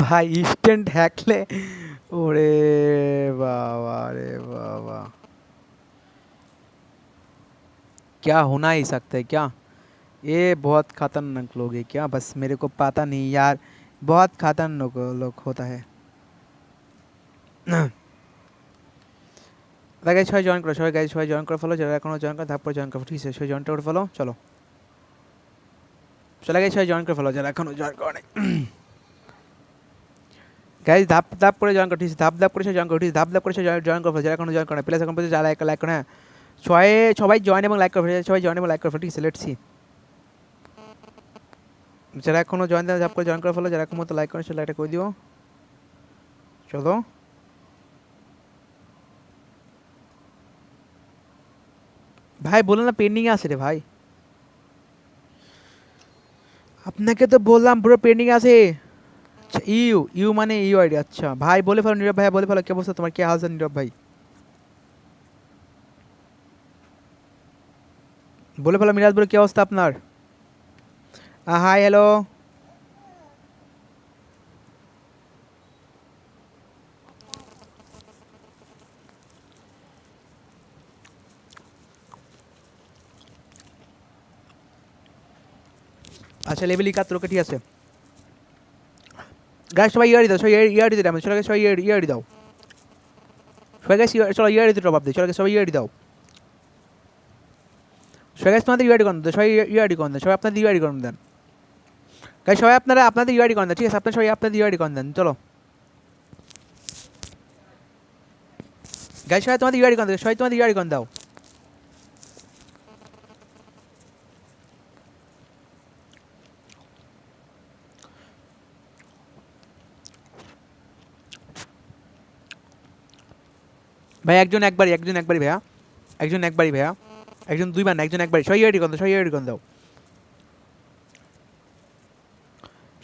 ভাই इंस्टेंट हैकले ओरे बाबा रे बाबा क्या होना ही सकता है क्या ये बहुत खतरनाक लोग है क्या बस मेरे को पता नहीं यार बहुत खतरनाक लोग होता है গাইজ সবাই জয়েন করো সবাই গাইজ সবাই জয়েন করে ফেলো যারা এখনো জয়েন করে তারপর জয়েন করো ঠিক আছে সবাই জয়েন করে ফেলো চলো চলে গাইজ সবাই জয়েন করে ফেলো যারা এখনো জয়েন করে নাই গাইজ ধাপ ধাপ করে জয়েন করো ঠিক আছে ধাপ ধাপ করে সে জয়েন করো ঠিক আছে ধাপ ধাপ করে সে জয়েন করো যারা এখনও জয়েন করে প্লেস এখন পর্যন্ত যারা লাইক লাইক করে হ্যাঁ সবাই সবাই জয়েন এবং লাইক করে ফেলো, সবাই জয়েন এবং লাইক করে ফেলো, ঠিক আছে লেটস সি যারা এখনও জয়েন দেওয়া ধাপ করে জয়েন করে ফেলো যারা এখন মতো লাইক করে সে লাইকটা করে দিও। চলো। ভাই বলো না পেন্ডিং আছে রে ভাই। আপনাকে তো বললাম পুরো পেন্ডিং আছে। আচ্ছা ইউ ইউ মানে ইউ আইডি আচ্ছা। ভাই, বলে ফেলো, নীরব ভাই, বলে ফেলো, কি অবস্থা তোমার? কি আছে নীরব ভাই? বলে ফেলো, মিরাজ বলে, কি অবস্থা আপনার? High, hello. আচ্ছা লেভেল একাত্তর ঠিক আছে। গাছ সবাই ইয়ারি দাও, সবাই ইয়ারি দিতে চলো সবাই ইয়ারি দাও। সবাই গাছ চলো ইয়ারি দিতে টপ দিই চলো সবাই ইয়ারি দাও। সবাই গাছ তোমাদের ইয়ারি করেন, সবাই ইয়ারি করেন, সবাই আপনাদের ইয়ারি করেন দেন। গাছ সবাই আপনারা আপনাদের ইয়ারি করেন ঠিক আছে, আপনারা সবাই আপনাদের ইয়ারি করেন দেন, চলো। গাছ সবাই তোমাদের ইয়ারি করেন সবাই তোমাদের ইয়ারি করেন দাও। ভাই একজন একবারই একজন একবারই ভাইয়া একজন একবারই ভাইয়া একজন দুইবার না একজন একবারই ছয় ইয়ারি গন্ধ ছয় ইয়ারি গন্ধ দাও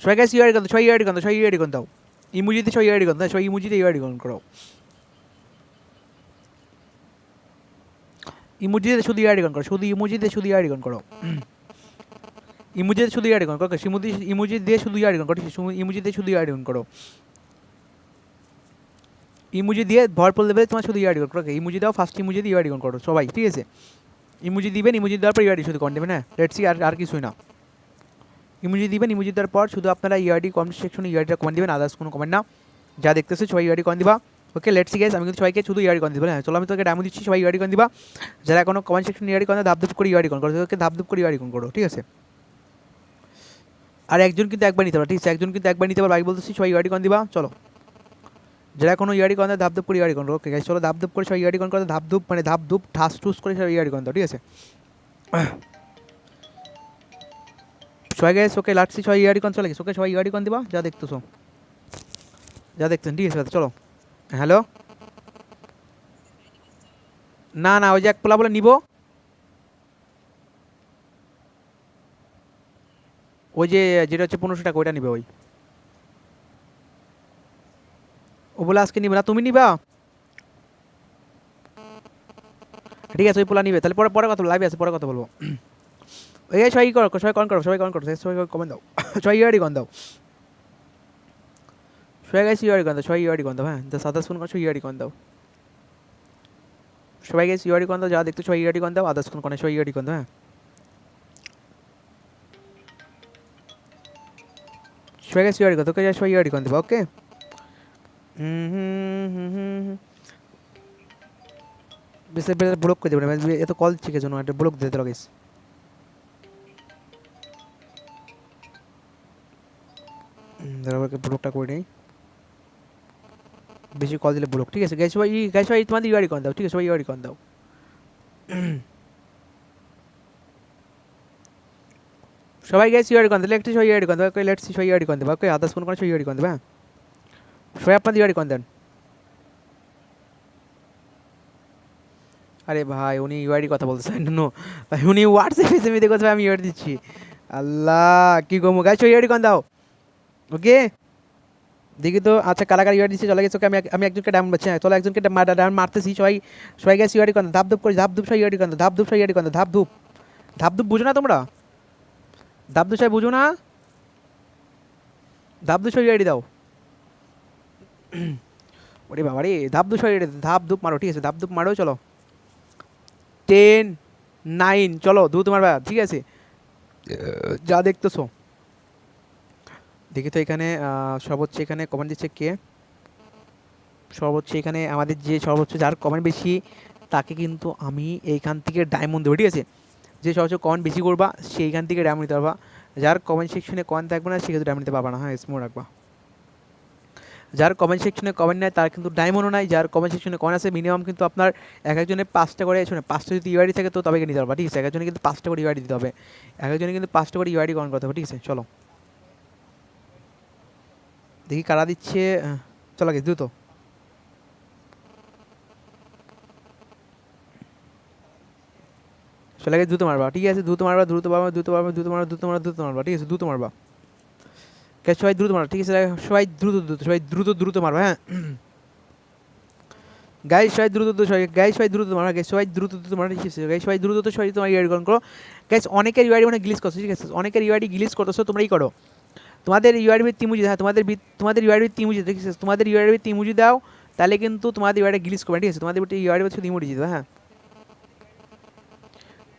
ছয় গাছ ইয়ারি গন্ধ ছয় ইয়ারি গন্ধ ছয় ইয়ারি গন্ধ দাও ইমুজিতে ছয় ইয়ারি গন্ধ ছয় ইমুজিতে ইয়ারি গন্ধ করো ইমুজিতে শুধু ইয়ারি গন্ধ করো শুধু ইমুজিতে শুধু ইয়ারি গন্ধ করো ইমুজিতে শুধু ইয়ারি গন্ধ করো ইমুজি ইমুজি দিয়ে শুধু ইয়ারি গন্ধ করো ইমুজিতে শুধু ইয়ারি গন্ধ করো ইমুজি দিয়ে ভরপুর লেভেলে তোমার শুধু ইয়ার ইয়ারি করো ইমুজি দাও ফার্স্ট ইমুজি দিয়ে ইয়ারি করো সবাই ঠিক আছে ইমুজি দিবেন ইমুজি দেওয়ার পর ইয়ারি শুধু কন দেবেন হ্যাঁ লেটস আর আর কিছুই না ইমুজি দিবেন ইমুজি দেওয়ার পর শুধু আপনারা ইয়ারডি কমেন্ট সেকশনে ইয়ারডিটা কমেন্ট দিবেন আদার্স কোনো কমেন্ট না যা দেখতেছে সবাই ইয়ারডি কমেন্ট দিবা ওকে লেটস গাইস আমি কিন্তু সবাইকে শুধু ইয়ারডি কমেন্ট দিব হ্যাঁ চলো আমি তোকে ডায়মন্ড দিচ্ছি সবাই ইয়ারডি কমেন্ট দিবা যারা কোনো কমেন্ট সেকশনে ইয়ারডি কমেন্ট ধাপ ধাপ করে ইয়ারডি কমেন্ট করো তোকে ধাপ ধাপ করে ইয়ারডি কমেন্ট করো ঠিক আছে আর একজন কিন্তু একবার নিতে পারো ঠিক আছে একজন কিন্তু একবার নিতে পারো আমি বলতেছি সবাই ইয়ারডি কমেন্ট দিবা চলো যারা কোনো ইয়ারি কন ধাপ ধাপ করে ইয়ারি কন ওকে, চলো ধাপ ধাপ করে সবাই ইয়ারি কন করে ধাপ ধুপ মানে ধাপ ধুপ ঠাস ঠুস করে সবাই ইয়ারি কন দাও ঠিক আছে? সবাই গাইস ওকে, লাটসি, সবাই ইয়ারি কন চলে গেছে, ওকে, সবাই ইয়ারি কন দিবা, যা দেখতেছো। যা দেখতেছেন ঠিক আছে, চলো। হ্যালো? না না, ওই যে এক পোলা বলে নিব। ওই যে, যেটা হচ্ছে পনেরোশো টাকা, ওইটা নিবে ওই। ও বলে, আজকে নিবে না, তুমি নিবা? ঠিক আছে, ওই পোলা নিবে, তাহলে পরে পরে কথা লাইভে আছে, পরে কথা বলব। ওই সবাই করো, সবাই কন করো, সবাই কন করো, সবাই কমেন্ট দাও। সবাই ইয়ারি কন দাও। সবাই গেছে ইয়ারি কন দাও, সবাই ইয়ারি কন দাও হ্যাঁ সাতাশ ফোন করছ ইয়ারি কন দাও। সবাই গেছে ইয়ারি কন দাও যা দেখতে সবাই ইয়ারি কন দাও আদার্স ফোন করে, সবাই ইয়ারি কন দাও হ্যাঁ। সবাই গেছে ইয়ারি কন তোকে যা সবাই ইয়ারি কন দেবো ওকে বেশি বেশি ব্লক করে দেবেন এত কল থেকে জন্য একটা ব্লক দিতে লাগিস দাঁড়াকে ব্লকটা করে নেই বেশি কল দিলে ব্লক ঠিক আছে গাইস ভাই গাইস ভাই তোমাদের ইউআরি কন দাও ঠিক আছে ভাই ইউআরি কন দাও সবাই গাইস ইউআরি কন দিলে একটু সবাই ইউআরি কন দাও ওকে লেটস সবাই ইউআরি কন দেবা আদার্স কোন করে সবাই ইউআরি কন দেবা হ্যাঁ সবাই আপনাদের ইয়ারি কন দেন আরে ভাই, উনি ইউআইডি কথা বলতেছেন নো ভাই, উনি হোয়াটসঅ্যাপে এসে দেখো আমি ইউআইডি দিচ্ছি। আল্লাহ, কি গমু গাছ ইউআইডি কন দাও? ওকে? দেখি তো আচ্ছা কারা কারা ইউআইডি দিচ্ছে, চলে গেছে, ওকে, আমি আমি একজনকে ডায়মন্ড পাচ্ছি চলো, একজনকে ডায়মন্ড মারতেছি, সবাই সবাই গেছে ইউআইডি কন ধাপ ধুপ করে ধাপ ধুপ সবাই ইউআইডি কন ধাপ ধুপ সবাই ইউআইডি কন ধাপ ধুপ ধাপ ধুপ বুঝো না তোমরা? ধাপ ধুপ সবাই বুঝো না? ধাপ দুশো ইউআইডি দাও। ওরে বাবা রে ধাপ দুশো ইউআইডি ধাপ ধুপ মারো ঠিক আছে ধাপ ধুপ মারো চলো। টেন নাইন চলো দ্রুত মারবা ঠিক আছে? যা দেখতেছো। দেখি তো এখানে সর্বোচ্চ এখানে কমেন্ট দিচ্ছে কে? সর্বোচ্চ এখানে আমাদের যে সর্বোচ্চ যার কমেন্ট বেশি তাকে কিন্তু আমি এইখান থেকে ডায়মন্ড দেবো ঠিক আছে? যে সর্বোচ্চ কমেন্ট বেশি করবা সেইখান থেকে ডায়মন্ড নিতে পারবা। যার কমেন্ট সেকশনে কমেন্ট থাকবে না সে কিন্তু ডায়মন্ড নিতে পারবা না। হ্যাঁ স্মো রাখবা। যার কমেন্ট সেকশনে কমেন্ট নেয়, তার কিন্তু ডায়মন্ডও নাই। যার কমেন্ট সেকশনে কমেন্ট আছে মিনিমাম কিন্তু আপনার এক একজনের পাঁচটা করে শুনে পাঁচটা যদি ইউআইডি থাকে তো তবে নিতে পারবা, ঠিক আছে? এক একজনে কিন্তু পাঁচটা করে ইউআইডি দিতে হবে। এক একজনে কিন্তু পাঁচটা করে ইউআইডি কমেন্ট করতে হবে, ঠিক আছে? চলো। দেখি কারা দিচ্ছে চলো গেছে দ্রুত। চলে গেছে দ্রুত মারবা, ঠিক আছে? দ্রুত মারবা দ্রুত মারবা দ্রুত মারবা দ্রুত মারবা দ্রুত মারবা দ্রুত মারবা, ঠিক আছে? দ্রুত মারবা। সবাই দ্রুত মারো, ঠিক আছে? সবাই দ্রুত দ্রুত, সবাই দ্রুত দ্রুত মারবা হ্যাঁ? গাই সবাই দ্রুত দ্রুত, সবাই গাই সবাই দ্রুত মারবা গাই সবাই দ্রুত দ্রুত মারা, ঠিক আছে? গাই সবাই দ্রুত দ্রুত, সবাই তোমার ইউআইডি গ্রহণ করো। গাইস অনেকের ইউআইডি মানে গ্লিচ করছ, ঠিক আছে? অনেকের ইউআইডি গ্লিচ করতেছো তোমরা ই করো। তোমাদের ইউআইডি তিমুজি হ্যাঁ তোমাদের তোমাদের ইউআইডি তিমুজি ঠিক আছে? তোমাদের ইউআইডি তিমুজি দাও, তাহলে কিন্তু তোমাদের ইউআইডি গ্লিচ করবে, ঠিক আছে? তোমাদের ইউআইডি শুধু ইমুজি দিতে হ্যাঁ?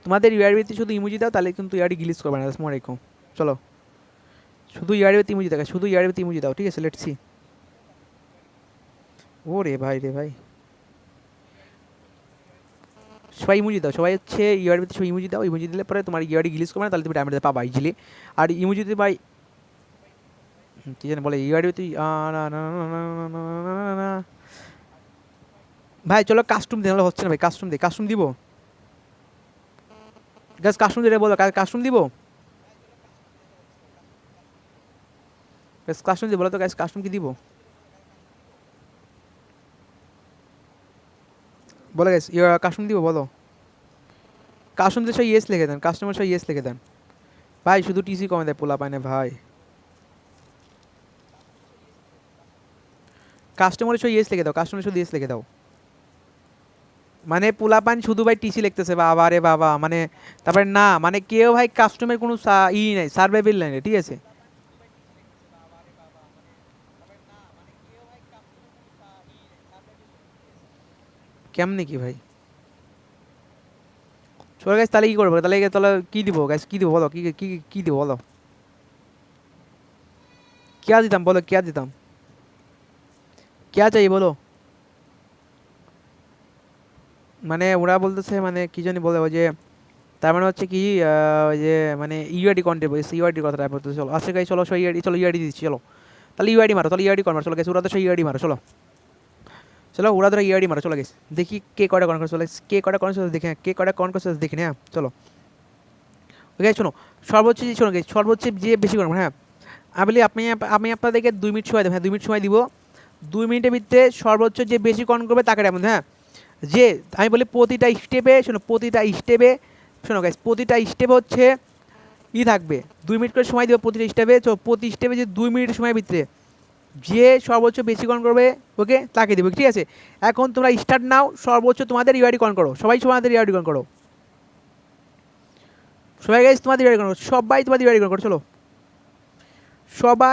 তোমাদের ইউআইডিতে শুধু ইমুজি দাও, তাহলে কিন্তু ইউআইডি গ্লিচ করবে না আসসালামু আলাইকুম চলো। শুধু ইউআইডিতে ইমুজি দেখা শুধু ইউআইডিতে ইমুজি দাও ঠিক আছে লেটস সি ও রে ভাই রে ভাই সবাই ইমুজি দাও সবাই হচ্ছে ইউআইডিতে সবাই ইমুজি দাও ইমুজি দিলে পরে তোমার ইয়ারি গ্লিচ করবে না তাহলে তুমি ড্যামেজ পাবা ইজিলি আর ইমুজি দিতে ভাই কি জানি বলে ইউআইডিতে ভাই চলো কাস্টম দিলে হচ্ছে না ভাই কাস্টম দে কাস্টম দিব গ্যাস কাস্টম দিলে বলো কাস্টম দিব কাস্টম দিব বলো তো গ্যাস কাস্টম কি দিব? বলো গ্যাস কাস্টম দিব, বলো। কাস্টম দিয়ে সব ইয়েস লিখে দেন কাস্টমার সব ইয়েস লিখে দেন। ভাই, শুধু টিসি কমে দেয়, পোলা পায় না, ভাই। কাস্টমারের সব ইয়েস লিখে দাও কাস্টমারের শুধু ইয়েস লিখে দাও। মানে পোলা পোলাপান শুধু ভাই টিসি লিখতেছে, বাবা রে বাবা মানে তারপরে না মানে কেউ ভাই কাস্টমের কোনো ই নাই সার্ভাইভেল নাই ঠিক আছে? কেমনে কি ভাই চলে গেছে তাহলে কি করবো তাহলে তাহলে কি দিব গাছ কি দিব বলো কি কি কি দিব বলো क्या দিতাম বলো क्या দিতাম क्या चाहिए বলো মানে ওরা বলতেছে মানে কি জানি বলে ওই যে তার মানে হচ্ছে কি আহ, ওই যে মানে ইউআইডি কন্টেন্ট বলছে ইউআইডি কথাটা বলতেছে চলো আচ্ছা গাই চলো সো ইউআইডি চলো ইউআইডি দিচ্ছি চলো তাহলে ইউআইডি মারো তাহলে ইউআইডি কর মারো চলো গেছে ওরা তো সেই ইউআইডি মারো চলো চলো ওরা ধরো ইউআইডি মারো, চলো গেছে দেখি কে কটা কন করছে চলো কে কটা কন করছে দেখে কে কটা কন করছে না হ্যাঁ চলো। ওকে শোনো, সর্বোচ্চ যে শোনো গেছে সর্বোচ্চ যে বেশি করব হ্যাঁ আমি আপনি আমি আপনাদেরকে দুই মিনিট সময় দেবো হ্যাঁ দুই মিনিট সময় দিব। দুই মিনিটের ভিতরে সর্বোচ্চ যে বেশি কন করবে তাকে ডায়মন্ড হ্যাঁ। যে, আমি বলি প্রতিটা স্টেপে শোনো, প্রতিটা স্টেপে শোনো গাইস প্রতিটা স্টেপে হচ্ছে ই থাকবে। দুই মিনিট করে সময় দেবে প্রতিটা স্টেপে তো প্রতি স্টেপে যে দুই মিনিট সময়ের ভিতরে। যে সর্বোচ্চ বেশি কন করবে, ওকে? তাকে দেবে, ঠিক আছে? এখন তোমরা স্টার্ট নাও, সর্বোচ্চ তোমাদের ইউআইডি কন করো। সবাই তোমাদের ইউআইডি কন করো। সবাই গাইজ তোমাদের ইউআইডি কন করো। সবাই তোমাদের ইউআইডি কন করো, চলো। সবাই